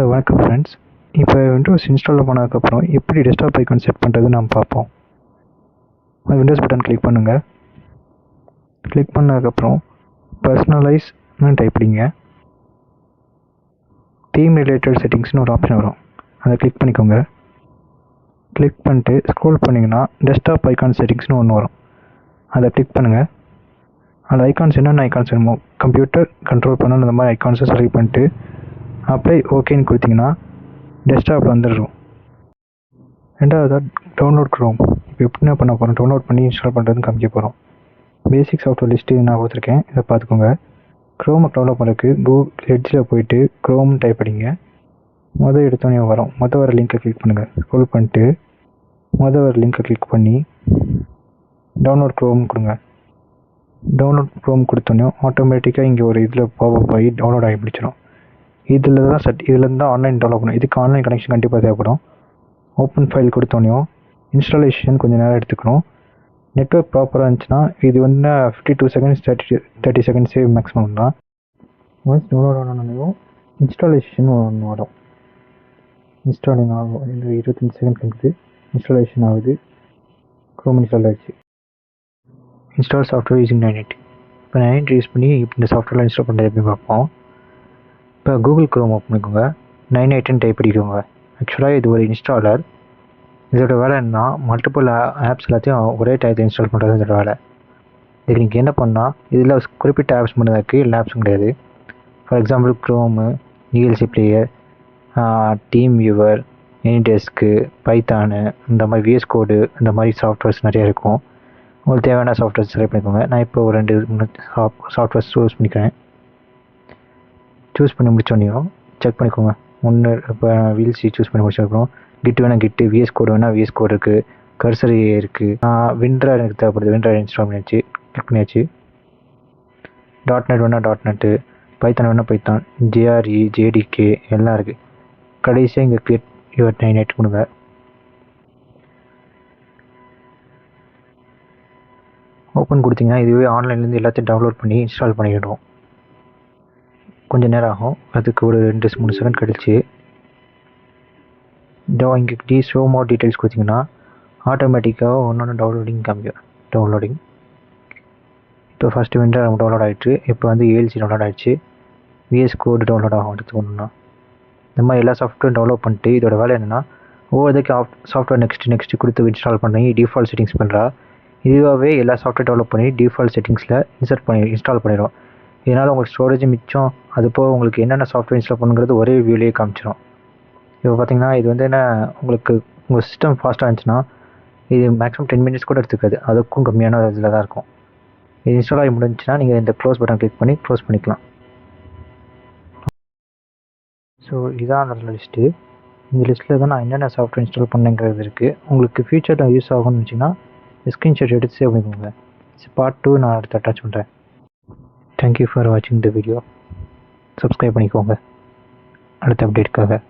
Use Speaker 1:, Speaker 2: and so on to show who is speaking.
Speaker 1: Hello வணக்கம் friends இப்போ Windows install பண்ணதுக்கப்புறம் எப்படி டெஸ்க்டாப் ஐக்கான் செட் பண்ணுறது நம்ம பார்ப்போம். விண்டோஸ் பட்டன் கிளிக் பண்ணுங்கள் கிளிக் பண்ணதுக்கப்புறம் பர்சனலைஸ்னு டைப்பிடிங்க தீம் ரிலேட்டட் செட்டிங்ஸ்னு ஒரு ஆப்ஷன் வரும். அதை கிளிக் பண்ணிக்கோங்க. கிளிக் பண்ணிட்டு ஸ்க்ரோல் பண்ணிங்கன்னா டெஸ்க்டாப் ஐக்கான் செட்டிங்ஸ்னு ஒன்று வரும். அதை கிளிக் பண்ணுங்கள் அதில் ஐக்கான்ஸ் என்னென்ன ஐக்கான்ஸ் வேணுமோ கம்ப்யூட்டர் கண்ட்ரோல் பண்ணணும் அந்த மாதிரி ஐக்கான்ஸை செலக்ட் பண்ணிட்டு அப்ளை ஓகேன்னு கொடுத்தீங்கன்னா டெஸ்க்டாப்பில் வந்துடும் ரெண்டாவதாக டவுன்லோட் க்ரோம் இப்போ எப்படின்னா பண்ண போகிறோம் டவுன்லோட் பண்ணி இன்ஸ்டால் பண்ணுறதுன்னு காமிக்க போகிறோம் பேசிக் சாஃப்ட்வேர் லிஸ்ட்டு நான் கொடுத்துருக்கேன். இதை பார்த்துக்கோங்க. க்ரோமை டவுன்லோட் பண்ணுறதுக்கு கூகுள் ஹெட்ஜில் போயிட்டு க்ரோம் டைப் பண்ணிங்க மொதல் எடுத்தோடனே வரும். மொதல் வர லிங்க்கை கிளிக் பண்ணுங்கள் ஸ்க்ரோல் பண்ணிட்டு மொதல் வர லிங்க்கை கிளிக் பண்ணி டவுன்லோட் க்ரோம் கொடுங்க. டவுன்லோட் க்ரோம் கொடுத்தோன்னே ஆட்டோமேட்டிக்காக இங்கே ஒரு இதில் பாப்பப் ஆகி டவுன்லோட் ஆகி பிடிச்சிடும் இதில் தான் செட் இதில் தான் ஆன்லைன் டெவலப் பண்ணணும். இதுக்கு ஆன்லைன் கனெக்ஷன் கண்டிப்பாக தேவைப்படும். ஓப்பன் ஃபைல் கொடுத்தோன்னையும் இன்ஸ்டாலேஷன் கொஞ்சம் நேரம் எடுத்துக்கணும். நெட்ஒர்க் ப்ராப்பராக இருந்துச்சுன்னா இது வந்து fifty two seconds thirty thirty செகண்ட்ஸே maximum தான். ஒன்ஸ் டவுன்லோட் ஆனோடனையும் இன்ஸ்டாலேஷன் ஒன்று வரும். இன்ஸ்டாலிங் ஆகும். இந்த இருபத்தஞ்சி செகண்ட் கழிச்சு இன்ஸ்டாலேஷன் ஆகுது. க்ரோம் இன்ஸ்டால் ஆகிடுச்சு install software using Ninite இப்போ நைன் எயிட் யூஸ் பண்ணி இந்த சாஃப்ட்வேர்லாம் இன்ஸ்டால் பண்ணுறது எப்படி பார்ப்போம். இப்போ கூகுள் க்ரோம் ஓப்பன் பண்ணிக்கோங்க. நைன் எயிட்டுன்னு டைப் பண்ணிக்கோங்க. ஆக்சுவலாக இது ஒரு இன்ஸ்டாலர் இதோட வேலை என்னன்னா மல்டிபிள் ஆப்ஸ் எல்லாத்தையும் ஒரே டயத்தை இன்ஸ்டால் பண்ணுறது இதோட வேலை. இதுக்கு நீங்கள் என்ன பண்ணால் இதில் குறிப்பிட்ட ஆப்ஸ் மட்டும் தான் இருக்குது எல்லா ஆப்ஸும் கிடையாது. For example Chrome VLC player TeamViewer AnyDesk Python இந்த மாதிரி விஎஸ் கோடு இந்த மாதிரி சாஃப்ட்வேர்ஸ் நிறைய இருக்கும். உங்களுக்கு தேவையான சாஃப்ட்வேர்ஸ் செலக்ட் பண்ணிக்கோங்க. நான் இப்போ ஒரு ரெண்டு மூணு சாஃப்ட்வேர்ஸ் சூஸ் பண்ணிக்கிறேன். சூஸ் பண்ணி முடிச்சோடனையும் செக் பண்ணிக்கோங்க. ஒன்று இப்போ வீல்சி சூஸ் பண்ணி முடிச்சதுக்கப்புறம் கிட் வேணால் கிட்டு விஎஸ் கோடு வேணால் விஎஸ் கோடு இருக்குது கர்சரி இருக்குது விண்ட்ரா எனக்கு தேவைப்படுது. விண்ட்ரா இன்ஸ்டால் பண்ணியாச்சு. கிளிக் பண்ணியாச்சு. டாட் நெட் வேணால் டாட் நெட்டு பைத்தான் வேணால் பைத்தான் ஜேஆர்இ ஜேடிகே எல்லாம் இருக்குது கடைசியாக இங்கே கிளிக் யுவர் நைன் எயிட் கொடுங்க. ஓப்பன் கொடுத்தீங்கன்னா இதுவே ஆன்லைன்லேருந்து எல்லாத்தையும் டவுன்லோட் பண்ணி இன்ஸ்டால் பண்ணிவிடுவோம் கொஞ்சம் நேரம் ஆகும். அதுக்கு ஒரு ரெண்டு மூணு செகண்ட் கழிச்சு. டோ இங்கே டி ஷோ மோர் டீட்டெயில்ஸ் கொடுத்தீங்கன்னா ஆட்டோமேட்டிக்காக ஒன்று டவுன்லோடிங் காமிக்கும். டவுன்லோடிங் இப்போ ஃபஸ்ட்டு விண்டர் டவுன்லோட் ஆகிடுச்சு இப்போ வந்து ஏஎல்சி டவுன்லோட் ஆகிடுச்சு விஎஸ் கோடு டவுன்லோட் ஆகும் எடுத்துக்கணும்னா இந்த மாதிரி எல்லா சாஃப்ட்வேரும் டவுன்லோட் பண்ணிட்டு இதோட வேலை என்னென்னா ஒவ்வொருதைக்கு ஆஃப் சாஃப்ட்வேர் நெக்ஸ்ட் நெக்ஸ்ட் கொடுத்து இன்ஸ்டால் பண்ணி டிஃபால்ட் செட்டிங்ஸ் பண்ணுறா இதுவாகவே எல்லா சாஃப்ட்வேர் டெவலப் பண்ணி டிஃபால்ட் செட்டிங்ஸில் இன்சர்ட் பண்ணி இன்ஸ்டால் பண்ணிடும் இதனால் உங்களுக்கு ஸ்டோரேஜ் மிச்சம். அது போக உங்களுக்கு என்னென்ன சாஃப்ட்வேர் இன்ஸ்டால் பண்ணுங்கிறது ஒரே வியூலேயே காமிச்சிடும் இப்போ பார்த்தீங்கன்னா இது வந்து என்ன உங்களுக்கு உங்கள் சிஸ்டம் ஃபாஸ்ட்டாக இருந்துச்சுன்னா இது மேக்ஸிமம் டென் மினிட்ஸ் கூட எடுத்துக்காது. அதுக்கும் கம்மியான இதில் தான் இருக்கும். இது இன்ஸ்டால் ஆகி முடிஞ்சுன்னா நீங்கள் இந்த க்ளோஸ் பட்டன் கிளிக் பண்ணி க்ளோஸ் பண்ணிக்கலாம். ஸோ இதான் அந்த லிஸ்ட்டு இந்த லிஸ்ட்டில் தான் நான் என்னென்ன சாஃப்ட்வேர் இன்ஸ்டால் பண்ணேங்கிறது இருக்குது உங்களுக்கு ஃபியூச்சரில் யூஸ் ஆகும்னு இருந்துச்சுன்னா ஸ்க்ரீன்ஷாட் எடுத்து சேவ் பண்ணிக்கோங்க. பார்ட் டூ நான் அடுத்து அட்டாச் பண்ணுறேன் தேங்க்யூ ஃபார் வாட்சிங் த வீடியோ சப்ஸ்கிரைப் பண்ணிக்கோங்க. அடுத்த அப்டேட்காக